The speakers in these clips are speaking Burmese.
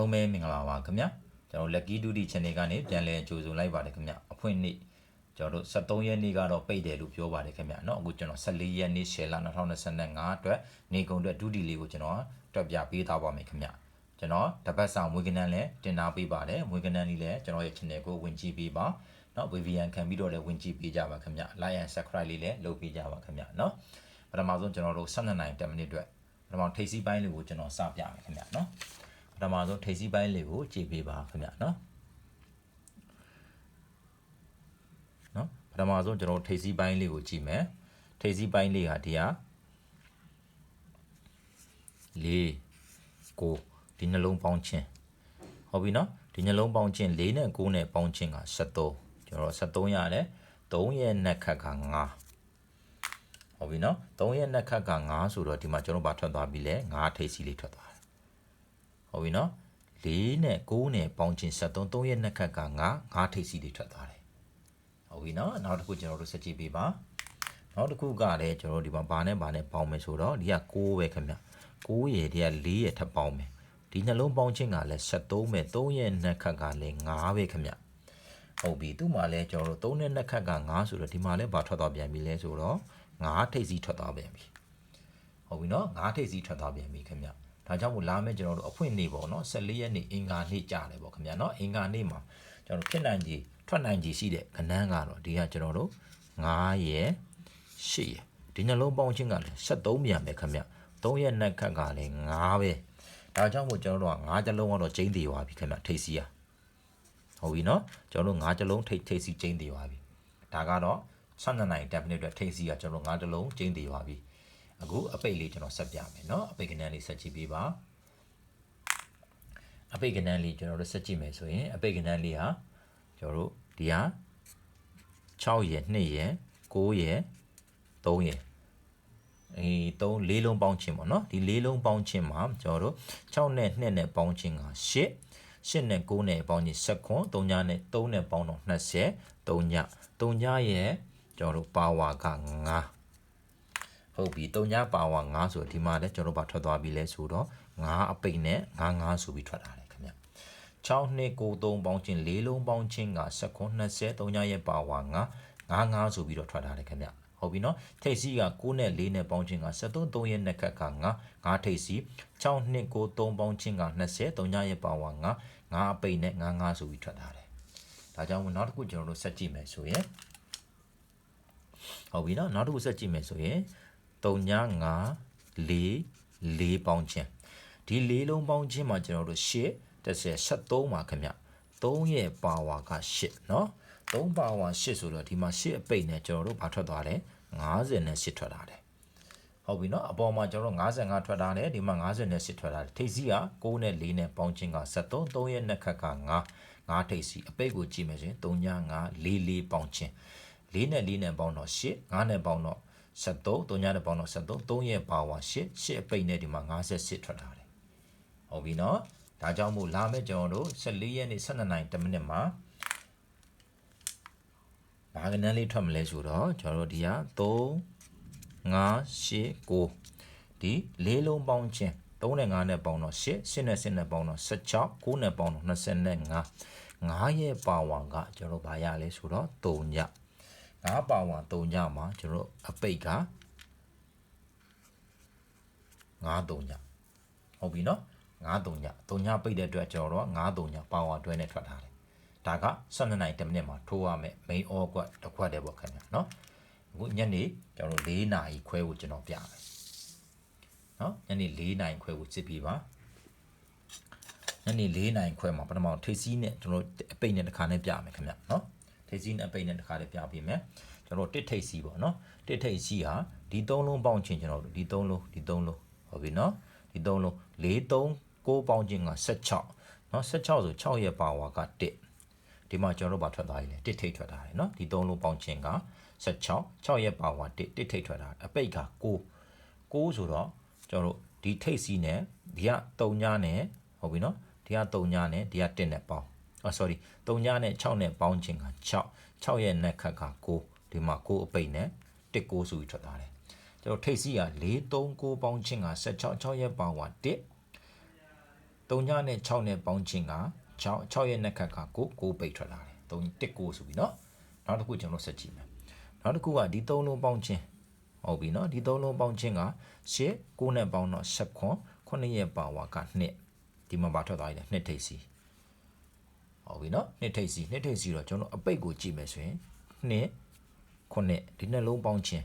လုံးမဲမင်္ဂလာပါခင်ဗျာကျွန်တော် lucky duty channel ကနေပြန်လည်ကြိုဆိုလိုက်ပါတယ်ခင်ဗျာအဖွင့်နေ့ကျွန်တော်တို့73ရက်နေ့ကတော့ပိတ်တယ်လို့ပြောပါတယ်ခင်ဗျာเนาะအခုကျွန်တော်14ရက်နေ့ရှယ်လာ2025အတွက်နေကုန်အတွက် duty လေးကိုကျွန်တော်တွက်ပြပေးသားပါမယ်ခင်ဗျာကျွန်တော်တပတ်ဆောင်မွေးကနန်းလည်းတင်နာပေးပါတယ်မွေးကနန်းလေးလည်းကျွန်တော်ရဲ့ channel ကိုဝင်ကြည့်ပေးပါเนาะ VVN ခံပြီးတော့လည်းဝင်ကြည့်ပေးကြပါခင်ဗျာ like and subscribe လေးလည်းလုပ်ပေးကြပါခင်ဗျာเนาะပထမဆုံးကျွန်တော်တို့12နိုင်10မိနစ်အတွက်ပထမထိပ်စီးပိုင်းလေးကိုကျွန်တော်စပြမယ်ခင်ဗျာเนาะ ပထမဆုံးထိပ်စီးပိုင်းလေးကိုကြည့်ပေးပါခင်ဗျာနော်နော်ပထမဆုံးကျွန်တော်ထိပ်စီးပိုင်းလေးကိုကြည့်မယ်ထိပ်စီးပိုင်းလေးဟာဒီဟာလေးကိုဒီနှလုံးပေါင်းခြင်းဟုတ်ပြီနော်ဒီနှလုံးပေါင်းခြင်း၄နဲ့9နဲ့ပေါင်းခြင်းက73ကျွန်တော်73ရတယ်3ရဲ့နှက်ခတ်က9ဟုတ်ပြီနော်3ရဲ့နှက်ခတ်က9ဆိုတော့ဒီမှာကျွန်တော်ဗာထွက်သွားပြီလေ9ထိပ်စီးလေးထွက်သွား ဟုတ်ပြီနော်၄နဲ့9နဲ့ပေါင်းချင်း73 3ရဲ့နှစ်ခက်က9 9ထိပ်စီးတွေထွက်သွားတယ်ဟုတ်ပြီနော်နောက်တစ်ခုကျွန်တော်တို့စကြည့်ပေးပါနောက်တစ်ခုကလည်းကျွန်တော်တို့ဒီမှာဘာနဲ့ဘာနဲ့ပေါင်းမယ်ဆိုတော့ဒီက6ပဲခင်ဗျ6ရယ်ဒီက4ရယ်ထပ်ပေါင်းမယ်ဒီနှလုံးပေါင်းချင်းကလည်း73ပဲ3ရဲ့နှစ်ခက်ကလည်း9ပဲခင်ဗျဟုတ်ပြီသူ့မှာလည်းကျွန်တော်တို့3နဲ့နှစ်ခက်က9ဆိုတော့ဒီမှာလည်းဘာထွက်သွားပြန်ပြီလဲဆိုတော့9ထိပ်စီးထွက်သွားပြန်ပြီဟုတ်ပြီနော်9ထိပ်စီးထွက်သွားပြန်ပြီခင်ဗျ ဒါကြောင့်မို့လာမယ့်ကျွန်တော်တို့အဖွင့်နေ့ပေါ့နော်14ရက်နေ့အင်္ဂါနေ့ကြာတယ်ပေါ့ခင်ဗျာနော်အင်္ဂါနေ့မှာကျွန်တော်တို့ဖြစ်နိုင်ကြီးထွက်နိုင်ကြီးရှိတဲ့ကဏ္ဍကတော့ဒီကကျွန်တော်တို့9ရယ်10ရယ်ဒီနှလုံးပေါင်းချင်းကလည်း73မြန်ပဲခင်ဗျ3ရက်နဲ့ခက်ကလည်း9ပဲဒါကြောင့်မို့ကျွန်တော်တို့က9ကြလုံးကတော့ကျင်းသေးပါပြီခင်ဗျထိတ်စီရဟုတ်ပြီနော်ကျွန်တော်တို့9ကြလုံးထိတ်ထိတ်စီကျင်းသေးပါပြီဒါကတော့12နိုင်10မိနစ်အတွက်ထိတ်စီကကျွန်တော်တို့9ကြလုံးကျင်းသေးပါပြီ အခုအပိတ်လေးကျွန်တော်ဆက်ပြမယ်เนาะအပိတ်ကဏ္ဍလေးဆက်ကြည့်ပေးပါအပိတ်ကဏ္ဍလေးကျွန်တော်တို့ဆက်ကြည့်မယ်ဆိုရင်အပိတ်ကဏ္ဍလေးဟာကျွန်တော်တို့ဒီဟာ6ရယ်2ရယ်9ရယ်3ရယ်အေး3လေးလုံးပေါင်းခြင်းပေါ့နော်ဒီလေးလုံးပေါင်းခြင်းမှာကျွန်တော်တို့6နဲ့2နဲ့ပေါင်းခြင်းက8 8နဲ့9နဲ့ပေါင်းခြင်း7 3ညနဲ့3နဲ့ပေါင်းတော့20 3ည3ညရဲ့ကျွန်တော်တို့ပါဝါက9 ဟုတ်ပြီ3ညပါဝါ9ဆိုဒီမှာလည်းကျွန်တော်တို့ဘာထွက်သွားပြီလဲဆိုတော့9အပိတ်နဲ့9 9ဆိုပြီးထွက်လာတယ်ခင်ဗျ6နှစ်9 3ပေါင်းခြင်း4လုံးပေါင်းခြင်းက19 20 3ညရဲ့ပါဝါ9 9 9ဆိုပြီးတော့ထွက်လာတယ်ခင်ဗျဟုတ်ပြီနော်ထိပ်စီးက9နဲ့4နဲ့ပေါင်းခြင်းက73 3ရဲ့နှက်ကက9 9ထိပ်စီး6နှစ်9 3ပေါင်းခြင်းက20 3ညရဲ့ပါဝါ9 9အပိတ်နဲ့9 9ဆိုပြီးထွက်လာတယ်ဒါကြောင့်နောက်တစ်ခုကျွန်တော်တို့ဆက်ကြည့်မယ်ဆိုရင်ဟုတ်ပြီနော်နောက်တစ်ခုဆက်ကြည့်မယ်ဆိုရင် 3ည9 4 4ပေါင်းခြင်းဒီ၄လုံးပေါင်းခြင်းမှာကျွန်တော်တို့8 30 73ပါခင်ဗျ3ရဲ့ပါဝါက8เนาะ3ပါဝါ8ဆိုတော့ဒီမှာ8အပိတ်နဲ့ကျွန်တော်တို့ဘာထွက်သွားလဲ50နဲ့8ထွက်လာတယ်ဟုတ်ပြီเนาะအပေါ်မှာကျွန်တော်တို့55ထွက်လာတယ်ဒီမှာ50နဲ့8ထွက်လာတယ်ထိပ်စီးက6နဲ့4နဲ့ပေါင်းခြင်းက73 3ရဲ့နှစ်ခက်က9 9ထိပ်စီးအပိတ်ကိုကြည့်မယ်ဆိုရင်3ည9 4 4ပေါင်းခြင်း4နဲ့4နဲ့ပေါင်းတော့8 9နဲ့ပေါင်းတော့ 73 3ညတစ်ပေါင်းတော့73 3ရဲ့ပါဝါ8 8အပိတ်နဲ့ဒီမှာ58ထွက်လာတယ်ဟုတ်ပြီနော်ဒါကြောင့်မို့လာမယ့်ကျွန်တော်တို့14ရက်နေ့12နိုင်10မိနစ်မှာဘာကနန်းလေးထွက်မလဲဆိုတော့ကျွန်တော်တို့ဒီက3 5 8 9ဒီလေးလုံးပေါင်းခြင်း3နဲ့5နဲ့ပေါင်းတော့8 8နဲ့10နဲ့ပေါင်းတော့16 9နဲ့ပေါင်းတော့25 9ရဲ့ပါဝါကကျွန်တော်တို့ဘာရလဲဆိုတော့3ည 9ပါဝါ3ညမှာကျွန်တော်အပိတ်က9 3ညဟုတ်ပြီနော်9 3ည3ညပိတ်တဲ့အတွက်ကျွန်တော်တို့9 3ညပါဝါတွဲနဲ့ထွက်ထားတယ်ဒါက12နိုင်10မိနစ်မှာထိုးရမယ် main all ကွက်တစ်ခွက်တည်းပေါ့ခင်ဗျာနော်အခုညနေကျွန်တော်တို့4နာရီခွဲကိုကျွန်တော်ပြမယ်နော်ညနေ4နာရီခွဲကိုစစ်ပြီးပါညနေ4နာရီခွဲမှာပထမထိပ်စီးနဲ့ကျွန်တော်အပိတ်နဲ့တစ်ခါနဲ့ပြမယ်ခင်ဗျာနော် ထိပ်စီးနဲ့ပိတ်နဲ့တစ်ခါလေးပြပေးမယ်ကျွန်တော်တစ်ထိပ်စီးပေါ့နော်တစ်ထိပ်စီးဟာဒီ၃လုံးပေါင်းချင်းကျွန်တော်တို့ဒီ၃လုံးဒီ၃လုံးဟုတ်ပြီနော်ဒီ၃လုံး၄၃ကိုပေါင်းချင်းက16နော်16ဆို6ရဲ့ပါဝါက1ဒီမှာကျွန်တော်တို့ပါထွက်သွားပြီလေတစ်ထိပ်ထွက်တာလေနော်ဒီ၃လုံးပေါင်းချင်းက16 6ရဲ့ပါဝါ1တစ်ထိပ်ထွက်တာအပိတ်က9 9ဆိုတော့ကျွန်တော်တို့ဒီထိပ်စီးနဲ့ဒီက3ညနဲ့ဟုတ်ပြီနော်ဒီက3ညနဲ့ဒီက1နဲ့ပေါင်း အော် sorry 3ညနဲ့6နဲ့ပေါင်းခြင်းက6 6ရဲ့နက်ခတ်က9ဒီမှာ9အပိတ်နဲ့1 9ဆိုပြီးထွက်သွားတယ်ကျွန်တော်ထိတ်စီးက4 3 9ပေါင်းခြင်းက16 6ရဲ့ပါဝါ1 3ညနဲ့6နဲ့ပေါင်းခြင်းက6 6ရဲ့နှစ်ခက်က9 9ပိတ်ထွက်လာတယ်3 1 9ဆိုပြီးเนาะနောက်တစ်ခုကျွန်တော်ဆက်ကြည့်မယ်နောက်တစ်ခုကဒီ3လုံးပေါင်းခြင်းဟုတ်ပြီเนาะဒီ3လုံးပေါင်းခြင်းက10 9နဲ့ပေါင်းတော့10ခွန်9ရဲ့ပါဝါက2ဒီမှာပါထွက်သွားတယ်2ထိပ်စီ ဟုတ်ပြီเนาะ2ထိပ်စီ2ထိပ်စီတော့ကျွန်တော်အပိတ်ကိုကြည့်မယ်ဆိုရင်2 9ဒီနှလုံးပေါင်းခြင်း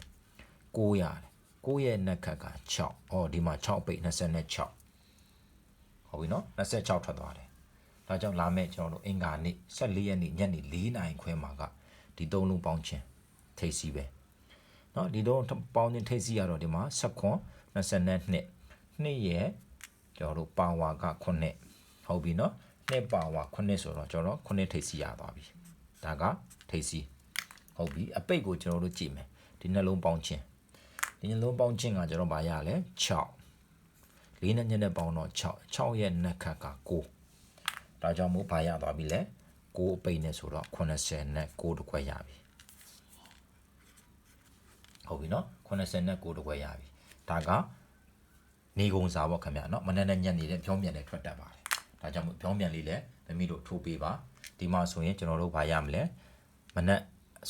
9ရတယ်9ရဲ့နှစ်ခက်က6အော်ဒီမှာ6ပိတ်26ဟုတ်ပြီနော်26ထွက်သွားတယ်ဒါကြောင့်လာမယ့်ကျွန်တော်တို့အင်္ဂါနေ့14ရက်နေ့ညနေ4နာရီခွဲမှာကဒီသုံးလုံးပေါင်းခြင်းထိပ်စီပဲเนาะဒီတော့ပေါင်းခြင်းထိပ်စီရတော့ဒီမှာ16 22နှစ်ရဲ့ကျွန်တော်တို့ပါဝါက9ဟုတ်ပြီเนาะ နှစ်ပါဝါ9ဆိုတော့ကျွန်တော်9ထိပ်စီရသွားပြီဒါကထိပ်စီဟုတ်ပြီအပိတ်ကိုကျွန်တော်တို့ကြည့်မယ်ဒီနှလုံးပေါင်းခြင်းဒီနှလုံးပေါင်းခြင်းကကျွန်တော်ဗာရလဲ6လေးနဲ့ညနဲ့ပေါင်းတော့6 6ရဲ့နှစ်ခက်က9ဒါကြောင့်မို့ဗာရသွားပြီလဲ9အပိတ်နဲ့ဆိုတော့80နဲ့9တခွဲရပြီဟုတ်ပြီနော်80နဲ့9တခွဲရပြီဒါကနေကုံစာပေါ့ခင်ဗျာနော်မနေ့နဲ့ညနေနဲ့ပြောင်းပြန်နဲ့ထွက်တတ်ပါတယ် ဒါကြောင့်မို့ပြောင်းပြန်လေးလဲသမီးတို့ထိုးပေးပါဒီမှာဆိုရင်ကျွန်တော်တို့ဗာရမလဲမနေ့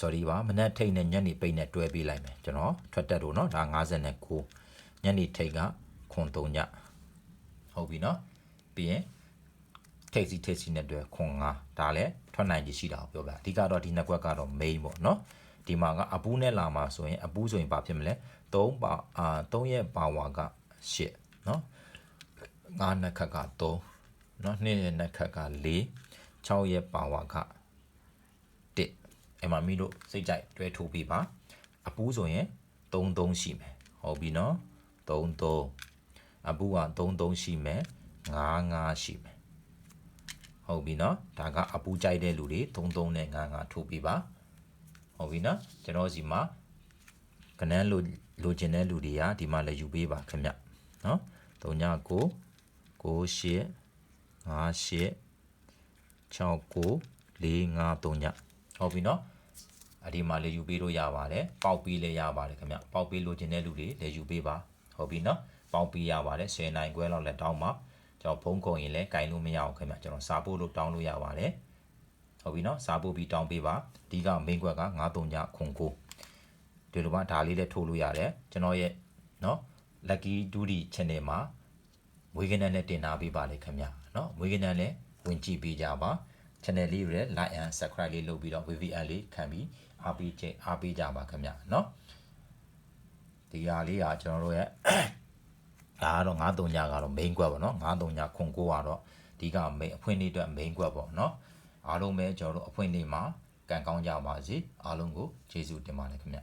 sorry ပါမနက်ထိတ်နဲ့ညနေပိတ်နဲ့တွဲပေးလိုက်မယ်ကျွန်တော်ထွက်တက်လို့เนาะဒါ59ညနေထိတ်ကခွန်3ညဟုတ်ပြီเนาะပြီးရင်ထိတ်စီထိတ်စီနဲ့တွဲခွန်5ဒါလည်းထွက်နိုင်ကြီးရှိတာကိုပြောပြအဓိကတော့ဒီနှစ်ကွက်ကတော့ main ပေါ့เนาะဒီမှာကအပူးနဲ့လာမှာဆိုရင်အပူးဆိုရင်ဘာဖြစ်မလဲ3ပါအာ3ရဲ့ပါဝါက8เนาะ5နှစ်ခက်က3 နော်2ရဲ့နက်ခတ်က4 6ရဲ့ပါဝါက1အဲ့မှာမိတို့စိတ်ကြိုက်တွဲထိုးပြီးပါအပူးဆိုရင်33ရှိမယ်ဟုတ်ပြီနော်33အပူးက33ရှိမယ်55ရှိမယ်ဟုတ်ပြီနော်ဒါကအပူးကြိုက်တဲ့လူတွေ33နဲ့55ထိုးပြီးပါဟုတ်ပြီနော်ကျွန်တော်စီမှာကနန်းလိုလိုချင်တဲ့လူတွေကဒီမှာလည်းယူပေးပါခင်ဗျနော်39 9 8 58 69 453ညဟုတ်ပြီနော်အဒီမှာလေယူပေးလို့ရပါတယ်ပေါက်ပေးလည်းရပါတယ်ခင်ဗျပေါက်ပေးလို့ခြင်းတဲ့လူတွေလည်းယူပေးပါဟုတ်ပြီနော်ပေါက်ပေးရပါတယ်10နိုင်ခွဲလောက်လည်းတောင်းပါကျွန်တော်ဖုန်းကုန်ရင်လည်းကင်လို့မရအောင်ခင်ဗျကျွန်တော်စာပို့လို့တောင်းလို့ရပါတယ်ဟုတ်ပြီနော်စာပို့ပြီးတောင်းပေးပါဒီက main ကွက်က93ညခွန်ကိုဒီလိုမှဒါလေးလည်းထိုးလို့ရတယ်ကျွန်တော်ရဲ့နော် lucky duty channel မှာမွေးကနန်းနဲ့တင်ထားပေးပါလေခင်ဗျ နော်မွေးကနန်းလည်းဝင်ကြည့်ပေးကြပါ channel လေးတွေ like and subscribe လေးလုပ်ပြီးတော့ VVN လေးခံပြီးအားပေးချိန်အားပေးကြပါခင်ဗျเนาะဒီဟာလေးကကျွန်တော်တို့ရဲ့ဒါကတော့93ညကတော့ main ကွက်ပေါ့เนาะ93ညခွန်ကိုကတော့ဒီက main အဖွင့်လေးအတွက် main ကွက်ပေါ့เนาะအားလုံးပဲကျွန်တော်တို့အဖွင့်လေးမှာကံကောင်းကြပါစေအားလုံးကိုကျေးဇူးတင်ပါတယ်ခင်ဗျ